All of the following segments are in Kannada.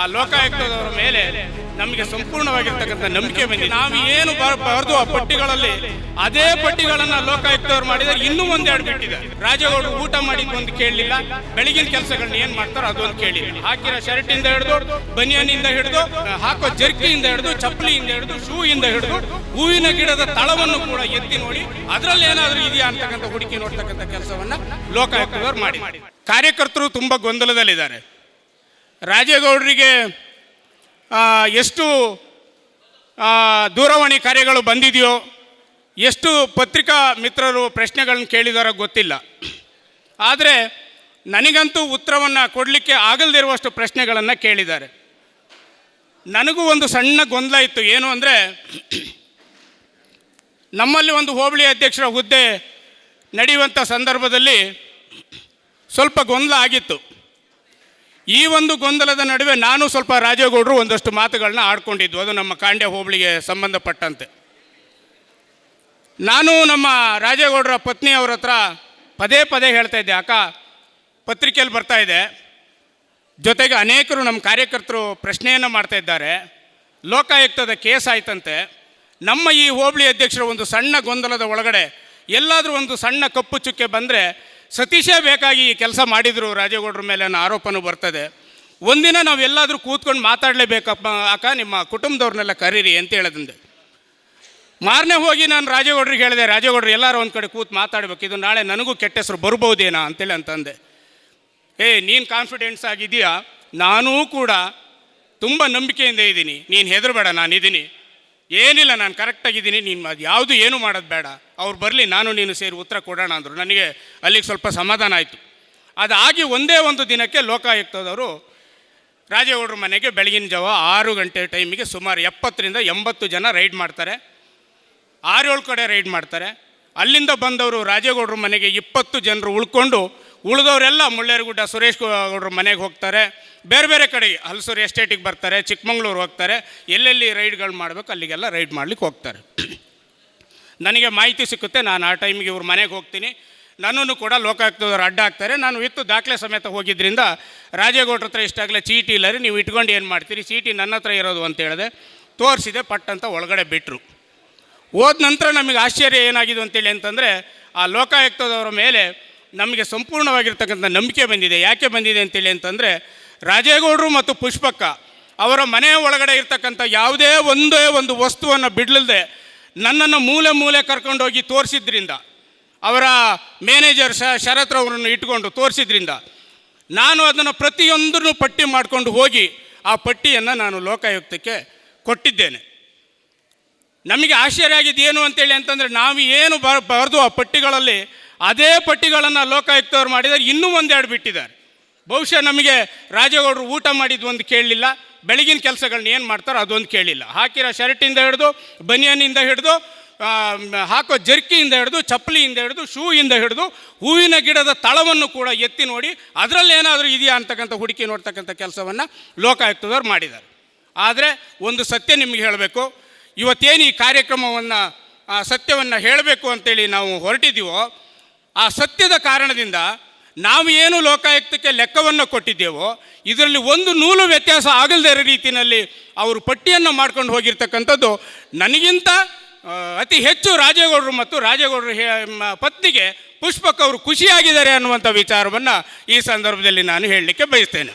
ಆ ಲೋಕಾಯುಕ್ತದವರ ಮೇಲೆ ನಮಗೆ ಸಂಪೂರ್ಣವಾಗಿರ್ತಕ್ಕಂಥ ನಂಬಿಕೆ ಬಂದಿದೆ. ನಾವು ಏನು ಬರೆದು ಆ ಪಟ್ಟಿಗಳಲ್ಲಿ ಅದೇ ಪಟ್ಟಿಗಳನ್ನ ಲೋಕಾಯುಕ್ತವ್ರು ಮಾಡಿದರೆ ಇನ್ನೂ ಒಂದೆರಡು ಬಿಟ್ಟಿದೆ. ರಾಜೇಗೌಡರು ಊಟ ಮಾಡಿದ್ದು ಒಂದು ಕೇಳಲಿಲ್ಲ. ಬೆಳಗಿನ ಕೆಲಸಗಳನ್ನ ಏನ್ ಮಾಡ್ತಾರೋ ಅದೊಂದು ಕೇಳಿ ಹಾಕಿರೋ ಶರ್ಟ್ ಇಂದ ಹಿಡಿದು, ಬನಿಯನಿಂದ ಹಿಡಿದು, ಹಾಕೋ ಜರ್ಕಿಯಿಂದ ಹಿಡಿದು, ಚಪ್ಪಲಿಯಿಂದ ಹಿಡಿದು ಶೂ ಇಂದ ಹಿಡಿದು, ಹೂವಿನ ಗಿಡದ ತಳವನ್ನು ಕೂಡ ಎತ್ತಿ ನೋಡಿ, ಅದರಲ್ಲಿ ಏನಾದರೂ ಇದೆಯಾ ಅಂತಕ್ಕಂಥ ಹುಡುಕಿ ನೋಡ್ತಕ್ಕಂಥ ಕೆಲಸವನ್ನ ಲೋಕಾಯುಕ್ತದವ್ರು ಮಾಡಿ ಕಾರ್ಯಕರ್ತರು ತುಂಬಾ ಗೊಂದಲದಲ್ಲಿದ್ದಾರೆ. ರಾಜೇಗೌಡರಿಗೆ ಎಷ್ಟು ದೂರವಾಣಿ ಕಾರ್ಯಗಳು ಬಂದಿದೆಯೋ, ಎಷ್ಟು ಪತ್ರಿಕಾ ಮಿತ್ರರು ಪ್ರಶ್ನೆಗಳನ್ನು ಕೇಳಿದಾರೋ ಗೊತ್ತಿಲ್ಲ. ಆದರೆ ನನಗಂತೂ ಉತ್ತರವನ್ನು ಕೊಡಲಿಕ್ಕೆ ಆಗಲ್ದಿರುವಷ್ಟು ಪ್ರಶ್ನೆಗಳನ್ನು ಕೇಳಿದ್ದಾರೆ. ನನಗೂ ಒಂದು ಸಣ್ಣ ಗೊಂದಲ ಇತ್ತು. ಏನು ಅಂದರೆ, ನಮ್ಮಲ್ಲಿ ಒಂದು ಹೋಬಳಿ ಅಧ್ಯಕ್ಷರ ಹುದ್ದೆ ನಡೆಯುವಂಥ ಸಂದರ್ಭದಲ್ಲಿ ಸ್ವಲ್ಪ ಗೊಂದಲ ಆಗಿತ್ತು. ಈ ಒಂದು ಗೊಂದಲದ ನಡುವೆ ನಾನು ಸ್ವಲ್ಪ ರಾಜೇಗೌಡರು ಒಂದಷ್ಟು ಮಾತುಗಳನ್ನ ಆಡ್ಕೊಂಡಿದ್ದು. ಅದು ನಮ್ಮ ಕಾಂಡ್ಯ ಹೋಬಳಿಗೆ ಸಂಬಂಧಪಟ್ಟಂತೆ. ನಾನು ನಮ್ಮ ರಾಜೇಗೌಡರ ಪತ್ನಿ ಅವ್ರ ಹತ್ರ ಪದೇ ಪದೇ ಹೇಳ್ತಾ ಇದ್ದೆ. ಅಕ್ಕ ಪತ್ರಿಕೆಯಲ್ಲಿ ಬರ್ತಾ ಇದೆ. ಜೊತೆಗೆ ಅನೇಕರು ನಮ್ಮ ಕಾರ್ಯಕರ್ತರು ಪ್ರಶ್ನೆಯನ್ನು ಮಾಡ್ತಾ ಇದ್ದಾರೆ. ಲೋಕಾಯುಕ್ತದ ಕೇಸ್ ಆಯ್ತಂತೆ. ನಮ್ಮ ಈ ಹೋಬಳಿ ಅಧ್ಯಕ್ಷರ ಒಂದು ಸಣ್ಣ ಗೊಂದಲದ ಒಳಗಡೆ ಎಲ್ಲಾದರೂ ಒಂದು ಸಣ್ಣ ಕಪ್ಪು ಚುಕ್ಕೆ ಬಂದರೆ ಸತೀಶೇ ಬೇಕಾಗಿ ಈ ಕೆಲಸ ಮಾಡಿದರು, ರಾಜೇಗೌಡರ ಮೇಲೆ ಅನ್ನೋ ಆರೋಪನೂ ಬರ್ತದೆ. ಒಂದಿನ ನಾವೆಲ್ಲಾದರೂ ಕೂತ್ಕೊಂಡು ಮಾತಾಡಲೇಬೇಕಪ್ಪ ಅಕ್ಕ, ನಿಮ್ಮ ಕುಟುಂಬದವ್ರನ್ನೆಲ್ಲ ಕರೀರಿ ಅಂತ ಹೇಳದಂದೆ ಮಾರನೇ ಹೋಗಿ ನಾನು ರಾಜೇಗೌಡ್ರಿಗೆ ಹೇಳಿದೆ, ರಾಜೇಗೌಡರು ಎಲ್ಲರೂ ಒಂದು ಕಡೆ ಕೂತು ಮಾತಾಡಬೇಕು, ಇದು ನಾಳೆ ನನಗೂ ಕೆಟ್ಟ ಹೆಸರು ಬರ್ಬೋದೇನಾ ಅಂತೇಳಿ ಅಂತಂದೆ. ಏ, ನೀನು ಕಾನ್ಫಿಡೆನ್ಸ್ ಆಗಿದೆಯಾ ನಾನೂ ಕೂಡ ತುಂಬ ನಂಬಿಕೆಯಿಂದ ಇದ್ದೀನಿ, ನೀನು ಹೆದರಬೇಡ ನಾನಿದ್ದೀನಿ ಏನಿಲ್ಲ, ನಾನು ಕರೆಕ್ಟಾಗಿದ್ದೀನಿ ನೀನು ಅದು ಯಾವುದು ಏನೂ ಮಾಡೋದು ಬೇಡ. ಅವ್ರು ಬರಲಿ, ನಾನು ನೀನು ಸೇರಿ ಉತ್ತರ ಕೊಡೋಣ ಅಂದರು. ನನಗೆ ಅಲ್ಲಿಗೆ ಸ್ವಲ್ಪ ಸಮಾಧಾನ ಆಯಿತು. ಅದಾಗಿ ಒಂದೇ ಒಂದು ದಿನಕ್ಕೆ ಲೋಕಾಯುಕ್ತದವರು ರಾಜೇಗೌಡರ ಮನೆಗೆ ಬೆಳಗಿನ ಜಾವ ಆರು ಗಂಟೆ ಟೈಮಿಗೆ ಸುಮಾರು ಎಪ್ಪತ್ತರಿಂದ ಎಂಬತ್ತು ಜನ ರೈಡ್ ಮಾಡ್ತಾರೆ. ಆರೇಳು ಕಡೆ ರೈಡ್ ಮಾಡ್ತಾರೆ. ಅಲ್ಲಿಂದ ಬಂದವರು ರಾಜೇಗೌಡರ ಮನೆಗೆ ಇಪ್ಪತ್ತು ಜನರು ಉಳ್ಕೊಂಡು ಉಳಿದವರೆಲ್ಲ ಮುಳ್ಳೇರುಗುಡ್ಡ ಸುರೇಶ್ ಗೌಡ್ರ ಮನೆಗೆ ಹೋಗ್ತಾರೆ. ಬೇರೆ ಬೇರೆ ಕಡೆಗೆ ಹಲಸೂರು ಎಸ್ಟೇಟಿಗೆ ಬರ್ತಾರೆ, ಚಿಕ್ಕಮಂಗ್ಳೂರು ಹೋಗ್ತಾರೆ. ಎಲ್ಲೆಲ್ಲಿ ರೈಡ್ಗಳು ಮಾಡಬೇಕು ಅಲ್ಲಿಗೆಲ್ಲ ರೈಡ್ ಮಾಡ್ಲಿಕ್ಕೆ ಹೋಗ್ತಾರೆ. ನನಗೆ ಮಾಹಿತಿ ಸಿಕ್ಕುತ್ತೆ, ನಾನು ಆ ಟೈಮಿಗೆ ಇವ್ರ ಮನೆಗೆ ಹೋಗ್ತೀನಿ. ನನ್ನನ್ನು ಕೂಡ ಲೋಕಾಯುಕ್ತದವ್ರು ಅಡ್ಡ ಹಾಕ್ತಾರೆ. ನಾನು ಇತ್ತು ದಾಖಲೆ ಸಮೇತ ಹೋಗಿದ್ದರಿಂದ ರಾಜೇಗೌಡ್ರ ಹತ್ರ ಇಷ್ಟಾಗಲೇ ಚೀಟಿ ಇಲ್ಲರಿ ನೀವು ಇಟ್ಕೊಂಡು ಏನು ಮಾಡ್ತೀರಿ? ಚೀಟಿ ನನ್ನ ಹತ್ರ ಇರೋದು ಅಂತ ಹೇಳಿದೆ. ತೋರಿಸಿದೆ ಪಟ್ಟಂತ ಒಳಗಡೆ ಬಿಟ್ಟರು ಹೋದ ನಂತರ ನಮಗೆ ಆಶ್ಚರ್ಯ ಏನಾಗಿದೆ ಅಂತೇಳಿ ಅಂತಂದರೆ, ಆ ಲೋಕಾಯುಕ್ತದವರ ಮೇಲೆ ನಮಗೆ ಸಂಪೂರ್ಣವಾಗಿರ್ತಕ್ಕಂಥ ನಂಬಿಕೆ ಬಂದಿದೆ. ಯಾಕೆ ಬಂದಿದೆ ಅಂತೇಳಿ ಅಂತಂದರೆ, ರಾಜೇಗೌಡರು ಮತ್ತು ಪುಷ್ಪಕ್ಕ ಅವರ ಮನೆಯ ಒಳಗಡೆ ಇರ್ತಕ್ಕಂಥ ಯಾವುದೇ ಒಂದೇ ಒಂದು ವಸ್ತುವನ್ನು ಬಿಡಲಿಲ್ಲದೆ ನನ್ನನ್ನು ಮೂಲೆ ಮೂಲೆ ಕರ್ಕೊಂಡೋಗಿ ತೋರಿಸಿದ್ರಿಂದ, ಅವರ ಮ್ಯಾನೇಜರ್ ಶ ಶರತ್ರವರನ್ನು ಇಟ್ಕೊಂಡು ತೋರಿಸಿದ್ರಿಂದ, ನಾನು ಅದನ್ನು ಪ್ರತಿಯೊಂದನ್ನು ಪಟ್ಟಿ ಮಾಡಿಕೊಂಡು ಹೋಗಿ ಆ ಪಟ್ಟಿಯನ್ನು ನಾನು ಲೋಕಾಯುಕ್ತಕ್ಕೆ ಕೊಟ್ಟಿದ್ದೇನೆ. ನಮಗೆ ಆಶ್ಚರ್ಯ ಆಗಿದ್ದು ಏನು ಅಂತೇಳಿ ಅಂತಂದರೆ, ನಾವು ಏನು ಬರೆದು ಆ ಪಟ್ಟಿಗಳಲ್ಲಿ ಅದೇ ಪಟ್ಟಿಗಳನ್ನು ಲೋಕಾಯುಕ್ತವ್ರು ಮಾಡಿದ್ದಾರೆ ಇನ್ನೂ ಒಂದೆರಡು ಬಿಟ್ಟಿದ್ದಾರೆ. ಬಹುಶಃ ನಮಗೆ ರಾಜೇಗೌಡರು ಊಟ ಮಾಡಿದ್ದು ಒಂದು ಕೇಳಲಿಲ್ಲ, ಬೆಳಗಿನ ಕೆಲಸಗಳನ್ನ ಏನು ಮಾಡ್ತಾರೋ ಅದೊಂದು ಕೇಳಿಲ್ಲ. ಹಾಕಿರೋ ಶರ್ಟಿಂದ ಹಿಡಿದು, ಬನಿಯನ್ನಿಂದ ಹಿಡಿದು ಹಾಕೋ ಜರ್ಕಿಯಿಂದ ಹಿಡಿದು, ಚಪ್ಪಲಿಯಿಂದ ಹಿಡಿದು, ಶೂಯಿಂದ ಹಿಡಿದು, ಹೂವಿನ ಗಿಡದ ತಳವನ್ನು ಕೂಡ ಎತ್ತಿ ನೋಡಿ, ಅದರಲ್ಲಿ ಏನಾದರೂ ಇದೆಯಾ ಅಂತಕ್ಕಂಥ ಹುಡುಕಿ ನೋಡ್ತಕ್ಕಂಥ ಕೆಲಸವನ್ನು ಲೋಕಾಯುಕ್ತದವ್ರು ಮಾಡಿದ್ದಾರೆ. ಆದರೆ ಒಂದು ಸತ್ಯ ನಿಮಗೆ ಹೇಳಬೇಕು, ಇವತ್ತೇನು ಈ ಕಾರ್ಯಕ್ರಮವನ್ನು ಸತ್ಯವನ್ನು ಹೇಳಬೇಕು ಅಂತೇಳಿ ನಾವು ಹೊರಟಿದ್ದೀವೋ ಆ ಸತ್ಯದ ಕಾರಣದಿಂದ ನಾವು ಏನು ಲೋಕಾಯುಕ್ತಕ್ಕೆ ಲೆಕ್ಕವನ್ನು ಕೊಟ್ಟಿದ್ದೇವೋ, ಇದರಲ್ಲಿ ಒಂದು ನೂಲು ವ್ಯತ್ಯಾಸ ಆಗಲ್ದೇ ರೀತಿಯಲ್ಲಿ ಅವರು ಪಟ್ಟಿಯನ್ನು ಮಾಡ್ಕೊಂಡು ಹೋಗಿರ್ತಕ್ಕಂಥದ್ದು. ನನಗಿಂತ ಅತಿ ಹೆಚ್ಚು ರಾಜೇಗೌಡರು ಮತ್ತು ರಾಜೇಗೌಡರು ಪತ್ನಿಗೆ ಪುಷ್ಪಕ್ ಅವರು ಖುಷಿಯಾಗಿದ್ದಾರೆ ಅನ್ನುವಂಥ ವಿಚಾರವನ್ನು ಈ ಸಂದರ್ಭದಲ್ಲಿ ನಾನು ಹೇಳಲಿಕ್ಕೆ ಬಯಸ್ತೇನೆ.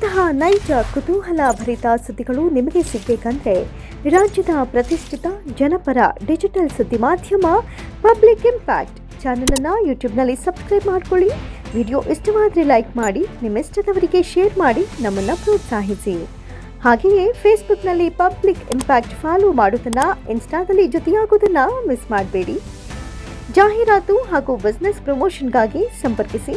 ಇಂತಹ ನೈಜ ಕುತೂಹಲ ಭರಿತ ಸುದ್ದಿಗಳು ನಿಮಗೆ ಸಿಗಬೇಕಂದ್ರೆ ರಾಜ್ಯದ ಪ್ರತಿಷ್ಠಿತ ಜನಪರ ಡಿಜಿಟಲ್ ಸುದ್ದಿ ಮಾಧ್ಯಮ ಪಬ್ಲಿಕ್ ಇಂಪ್ಯಾಕ್ಟ್ ಚಾನಲನ್ನು ಯೂಟ್ಯೂಬ್ನಲ್ಲಿ ಸಬ್ಸ್ಕ್ರೈಬ್ ಮಾಡ್ಕೊಳ್ಳಿ. ವಿಡಿಯೋ ಇಷ್ಟವಾದರೆ ಲೈಕ್ ಮಾಡಿ ನಿಮ್ಮ ಇಷ್ಟದವರಿಗೆ ಶೇರ್ ಮಾಡಿ, ನಮ್ಮನ್ನು ಪ್ರೋತ್ಸಾಹಿಸಿ. ಹಾಗೆಯೇ ಫೇಸ್ಬುಕ್ನಲ್ಲಿ ಪಬ್ಲಿಕ್ ಇಂಪ್ಯಾಕ್ಟ್ ಫಾಲೋ ಮಾಡೋದನ್ನು, ಇನ್ಸ್ಟಾದಲ್ಲಿ ಜೊತೆಯಾಗೋದನ್ನು ಮಿಸ್ ಮಾಡಬೇಡಿ. ಜಾಹೀರಾತು ಹಾಗೂ ಬಿಸ್ನೆಸ್ ಪ್ರಮೋಷನ್ಗಾಗಿ ಸಂಪರ್ಕಿಸಿ.